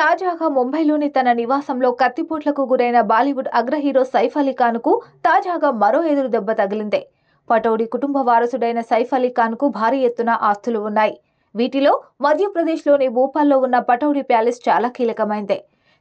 తాజాగా ముంబైలోని తన నివాసంలో కత్తిపోట్లకు గురైన బాలీవుడ్ అగ్ర హీరో సైఫ్ అలీ ఖాన్కు తాజాగా మరో ఎదురు దెబ్బ తగిలిందే. పటౌడి కుటుంబ వారసుడైన సైఫ్ అలీ ఖాన్కు భారీ ఎత్తున ఆస్తులు ఉన్నాయి. వీటిలో మధ్యప్రదేశ్లోని భూపాల్లో ఉన్న పటౌడి ప్యాలెస్ చాలా కీలకమైంది.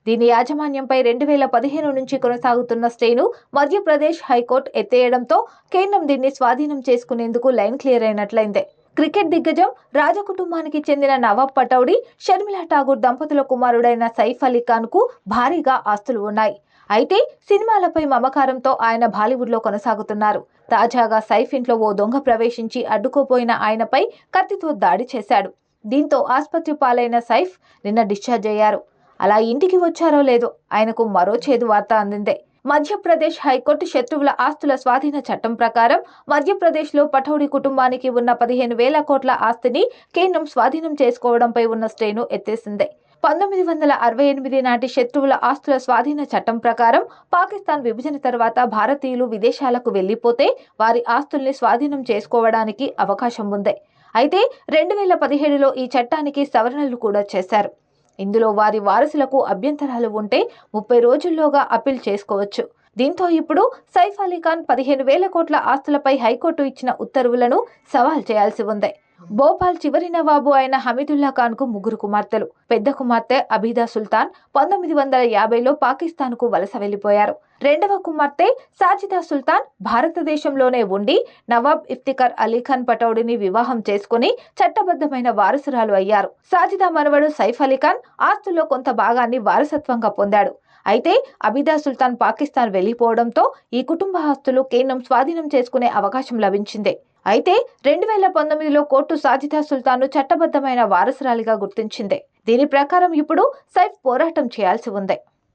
దీని యాజమాన్యంపై రెండు వేల పదిహేను నుంచి కొనసాగుతున్న స్టేను మధ్యప్రదేశ్ హైకోర్టు ఎత్తేయడంతో కేంద్రం దీన్ని స్వాధీనం చేసుకునేందుకు లైన్ క్లియర్ అయినట్లయిందే. క్రికెట్ దిగ్గజం రాజకుటుంబానికి చెందిన నవాబ్ పటౌడి షర్మిలా ఠాగూర్ దంపతుల కుమారుడైన సైఫ్ అలీ ఖాన్కు భారీగా ఆస్తులు ఉన్నాయి. అయితే సినిమాలపై మమకారంతో ఆయన బాలీవుడ్లో కొనసాగుతున్నారు. తాజాగా సైఫ్ ఇంట్లో ఓ దొంగ ప్రవేశించి అడ్డుకోపోయిన ఆయనపై కత్తితో దాడి చేశాడు. దీంతో ఆసుపత్రి పాలైన సైఫ్ నిన్న డిశ్చార్జ్ అయ్యారు. అలా ఇంటికి వచ్చారో లేదో ఆయనకు మరో చేదు వార్త అందిందే. మధ్యప్రదేశ్ హైకోర్టు శత్రువుల ఆస్తుల స్వాధీన చట్టం ప్రకారం మధ్యప్రదేశ్లో పఠౌడి కుటుంబానికి ఉన్న పదిహేను వేల కోట్ల ఆస్తిని కేంద్రం స్వాధీనం చేసుకోవడంపై ఉన్న స్టేను ఎత్తేసింది. పంతొమ్మిది వందల అరవై ఎనిమిది నాటి శత్రువుల ఆస్తుల స్వాధీన చట్టం ప్రకారం పాకిస్తాన్ విభజన తర్వాత భారతీయులు విదేశాలకు వెళ్ళిపోతే వారి ఆస్తుల్ని స్వాధీనం చేసుకోవడానికి అవకాశం ఉంది. అయితే రెండు వేల పదిహేడులో ఈ చట్టానికి సవరణలు కూడా చేశారు. ఇందులో వారి వారసులకు అభ్యంతరాలు ఉంటే ముప్పై రోజుల్లోగా అప్పీల్ చేసుకోవచ్చు. దీంతో ఇప్పుడు సైఫ్ అలీ ఖాన్ పదిహేను వేల కోట్ల ఆస్తులపై హైకోర్టు ఇచ్చిన ఉత్తర్వులను సవాల్ చేయాల్సి ఉంది. భోపాల్ చివరి నవాబు అయిన హమీదుల్లా ఖాన్కు ముగ్గురు కుమార్తెలు. పెద్ద కుమార్తె అబీదా సుల్తాన్ పంతొమ్మిది వందల యాభైలో పాకిస్తాన్కు వలస వెళ్ళిపోయారు రెండవ కుమార్తె సాజిదా సుల్తాన్ భారతదేశంలోనే ఉండి నవాబ్ ఇఫ్తికర్ అలీ ఖాన్ పటౌడిని వివాహం చేసుకుని చట్టబద్ధమైన వారసురాలు అయ్యారు. సాజిదా మనవడు సైఫ్ అలీ ఖాన్ ఆస్తుల్లో కొంత భాగాన్ని వారసత్వంగా పొందాడు. అయితే అబిదా సుల్తాన్ పాకిస్తాన్ వెళ్ళిపోవడంతో ఈ కుటుంబ ఆస్తులు కేంద్రం స్వాధీనం చేసుకునే అవకాశం లభించింది. అయితే రెండు వేల పంతొమ్మిదిలో కోర్టు సాజిదా సుల్తాన్ను చట్టబద్ధమైన వారసురాలిగా గుర్తించింది. దీని ప్రకారం ఇప్పుడు సైఫ్ పోరాటం చేయాల్సి ఉంది.